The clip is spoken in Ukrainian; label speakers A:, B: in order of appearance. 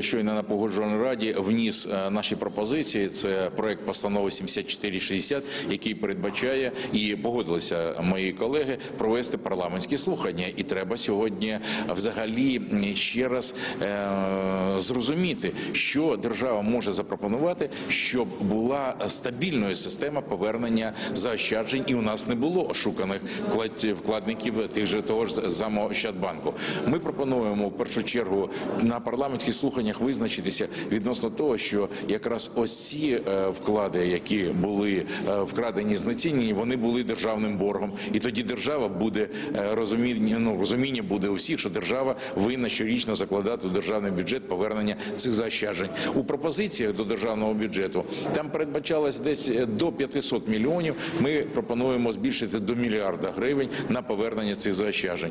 A: Щойно на погоджувальній раді вніс е, наші пропозиції. Це проект постанови 7460, який передбачає і погодилися мої колеги провести парламентські слухання. І треба сьогодні взагалі ще раз е, зрозуміти, що держава може запропонувати, щоб була стабільною система повернення заощаджень, і у нас не було ошуканих вклад- вкладників тих же того ж Замощадбанку. Ми пропонуємо в першу чергу на парламентських слуханнях визначитися відносно того, що якраз ось ці е, вклади, які були е, вкрадені знецінені, вони були державним боргом, і тоді держава буде е, розуміння, ну розуміння буде у всіх, що держава винна щорічно закладати у державний бюджет повернення цих заощаджень. У пропозиціях до державного бюджету там передбачалось десь до 500 мільйонів. Ми пропонуємо збільшити до мільярда гривень на повернення цих заощаджень.